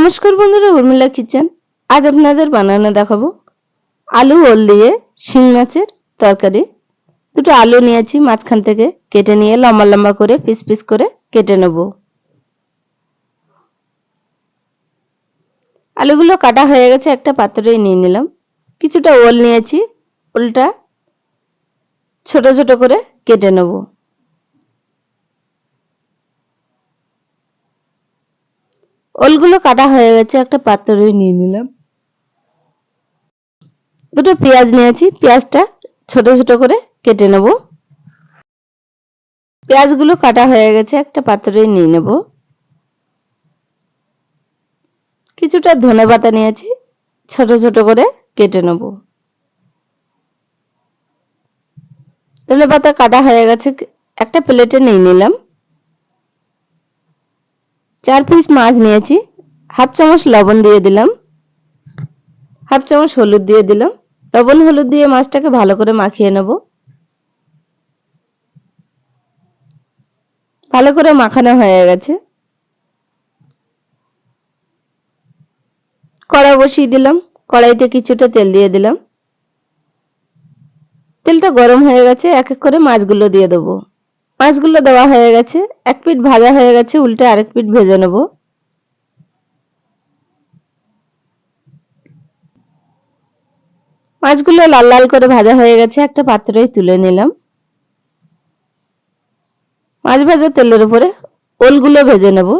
নমস্কার বন্ধুরা, উর্মিলা কিচেন। আজ আপনাদের বানানো দেখাবো আলু ওল দিয়ে শিং মাছের তরকারি। দুটো আলু নিয়েছি, মাঝখান থেকে কেটে নিয়ে লম্বা লম্বা করে, পিস পিস করে কেটে নেব। আলুগুলো কাটা হয়ে গেছে, একটা পাত্রে নিয়ে নিলাম। কিছুটা ওল নিয়েছি, ওলটা ছোট ছোট করে কেটে নেব। ওলগুলো কাটা হয়ে গেছে, একটা পাত্রে নিয়ে নিলাম। দুটো পেঁয়াজ নিয়েছি, পেঁয়াজটা ছোট ছোট করে কেটে নেব। পেঁয়াজগুলো কাটা হয়ে গেছে, একটা পাত্রে নিয়ে নেব। কিছুটা ধনে পাতা নিয়েছি, ছোট ছোট করে কেটে নেব। ধনে পাতা কাটা হয়ে গেছে, একটা প্লেটে নিয়ে নিলাম। চার পিস মাছ নিয়েছি। হাফ চামচ লবণ দিয়ে দিলাম। হাফ চামচ হলুদ দিয়ে দিলাম। লবণ হলুদ দিয়ে মাছটাকে ভালো করে মাখিয়ে নেব। ভালো করে মাখানো হয়ে গেছে। কড়া বসিয়ে দিলাম। কড়াইতে কিছুটা তেল দিয়ে দিলাম। তেলটা গরম হয়ে গেছে। এক এক করে মাছগুলো দিয়ে দেবো। মাছগুলো দেওয়া হয়ে গেছে। এক পিঠ ভাজা হয়ে গেছে, উল্টে আরেক পিঠ ভেজে নেব। মাছগুলো লাল লাল করে ভাজা হয়ে গেছে, একটা পাত্রে তুলে নিলাম। মাছ ভাজা তেলের উপরে ওলগুলো ভেজে নেব।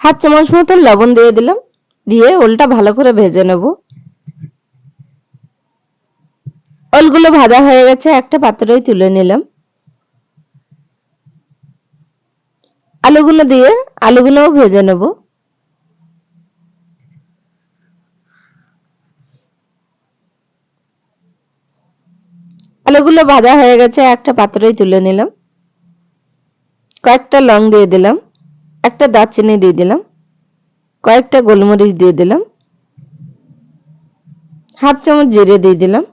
হাত চামচ মতন লবণ দিয়ে দিলাম, দিয়ে ওলটা ভালো করে ভেজে নেব। ওলগুলো ভাজা হয়ে গেছে, একটা পাত্রে তুলে নিলাম। আলুগুলো দিয়ে, আলুগুলোও ভেজে নেব। আলুগুলো ভাজা হয়ে গেছে, একটা পাত্রেই তুলে নিলাম। কয়েকটা লং দিয়ে দিলাম, একটা দারচিনি দিয়ে দিলাম, কয়েকটা গোলমরিচ দিয়ে দিলাম, হাফ চামচ জিরে দিয়ে দিলাম।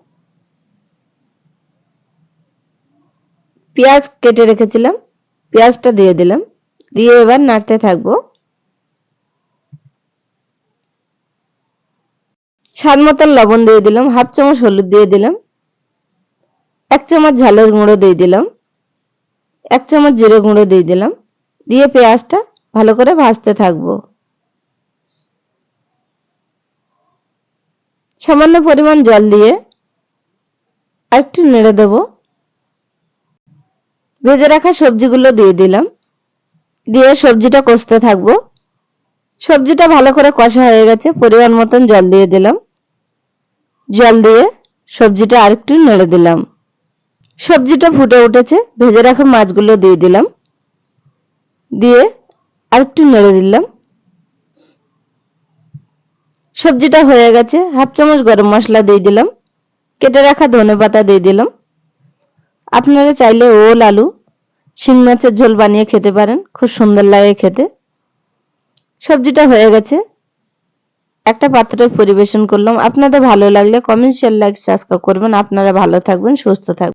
পেঁয়াজ কেটে রেখেছিলাম, পেঁয়াজটা দিয়ে দিলাম, দিয়ে এবার নাড়তে থাকব। স্বাদ মতন লবণ দিয়ে দিলাম, হাফ চামচ হলুদ দিয়ে দিলাম, এক চামচ ঝালের গুঁড়ো দিয়ে দিলাম, এক চামচ জিরে গুঁড়ো দিয়ে দিলাম, দিয়ে পেঁয়াজটা ভালো করে ভাজতে থাকব। সামান্য পরিমাণ জল দিয়ে একটু নেড়ে দেবো। ভেজে রাখা সবজিগুলো দিয়ে দিলাম। দিয়ে সবজিটা কষতে থাকব। সবজিটা ভালো করে কষা হয়ে গেছে, পরিমাণ মতন জল দিয়ে দিলাম। জল দিয়ে সবজিটা আরেকটু নেড়ে দিলাম। সবজিটা ফুটে উঠেছে, ভেজে রাখা মাছগুলো দিয়ে দিলাম। দিয়ে আরেকটু নেড়ে দিলাম। সবজিটা হয়ে গেছে, হাফ চামচ গরম মশলা দিয়ে দিলাম। কেটে রাখা ধনে পাতা দিয়ে দিলাম। আপনারা চাইলে ওল, আলু শিং মাছের ঝোল বানিয়ে খেতে পারেন, খুব সুন্দর লাগে খেতে। সবজিটা হয়ে গেছে। একটা পাত্রে পরিবেশন করলাম। আপনাদের ভালো লাগলে কমেন্ট শেয়ার লাইক সাবস্ক্রাইব করবেন। আপনারা ভালো থাকবেন, সুস্থ থাকবেন।